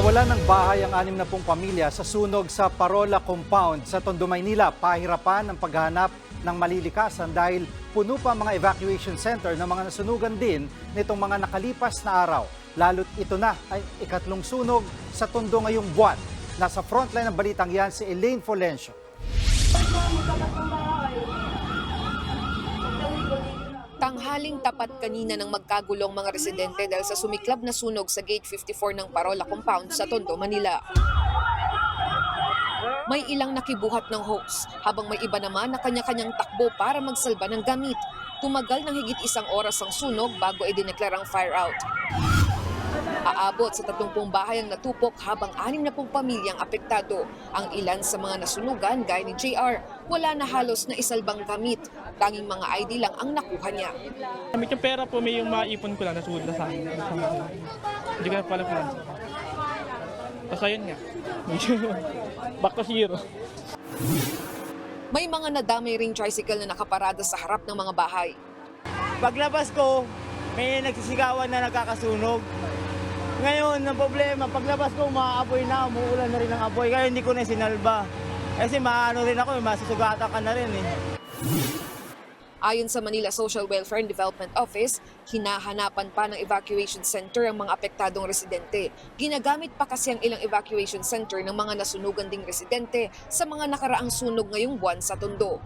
Nawala ng bahay ang 60 pamilya sa sunog sa Parola Compound sa Tondo, Maynila. Pahirapan ang paghahanap ng malilikasan dahil puno pa mga evacuation center ng mga nasunugan din nitong mga nakalipas na araw. Lalo't ito na ay ikatlong sunog sa Tondo ngayong buwan. Nasa frontline ng balitang yan si Elaine Folencio. Tanghaling tapat kanina ng magkagulong mga residente dahil sa sumiklab na sunog sa Gate 54 ng Parola Compound sa Tondo, Manila. May ilang nakibuhat ng hose, habang may iba naman na kanya-kanyang takbo para magsalba ng gamit. Tumagal ng higit isang oras ang sunog bago idineklarang fire out. Aabot sa 30 bahay ang natupok habang 60 pamilyang apektado. Ang ilan sa mga nasunugan gaya ni JR, wala na halos na isalbang gamit. Tanging mga ID lang ang nakuha niya. Gamit yung pera po, may yung maipon ko lang, nasuod na sa akin. Hindi ko na pala plan. Tapos ayun nga. Back to zero. May mga nadamay ring tricycle na nakaparada sa harap ng mga bahay. Paglabas ko, may nagsisigawan na nagkakasunog. Ngayon, ang problema, paglabas ko, maapoy na, umuulan na rin ang apoy. Kaya hindi ko na sinalba. Kasi maano rin ako, masusugatan ka na rin eh. Ayon sa Manila Social Welfare and Development Office, hinahanapan pa ng evacuation center ang mga apektadong residente. Ginagamit pa kasi ang ilang evacuation center ng mga nasunugan ding residente sa mga nakaraang sunog ngayong buwan sa Tondo.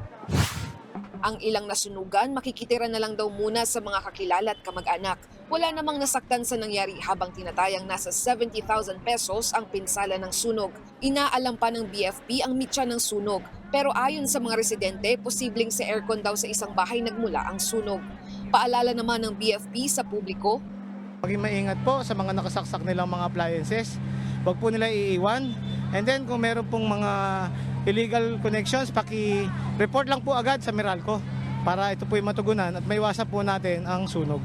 Ang ilang nasunugan makikitira na lang daw muna sa mga kakilala at kamag-anak. Wala namang nasaktan sa nangyari habang tinatayang nasa 70,000 pesos ang pinsala ng sunog. Inaalam pa ng BFP ang mitya ng sunog. Pero ayon sa mga residente, posibleng sa aircon daw sa isang bahay nagmula ang sunog. Paalala naman ng BFP sa publiko, Maging maingat po sa mga nakasaksak nilang mga appliances. Huwag po nila iiwan. And then kung meron pong mga illegal connections, paki-report lang po agad sa Meralco para ito po yung matugunan at maiwasan po natin ang sunog.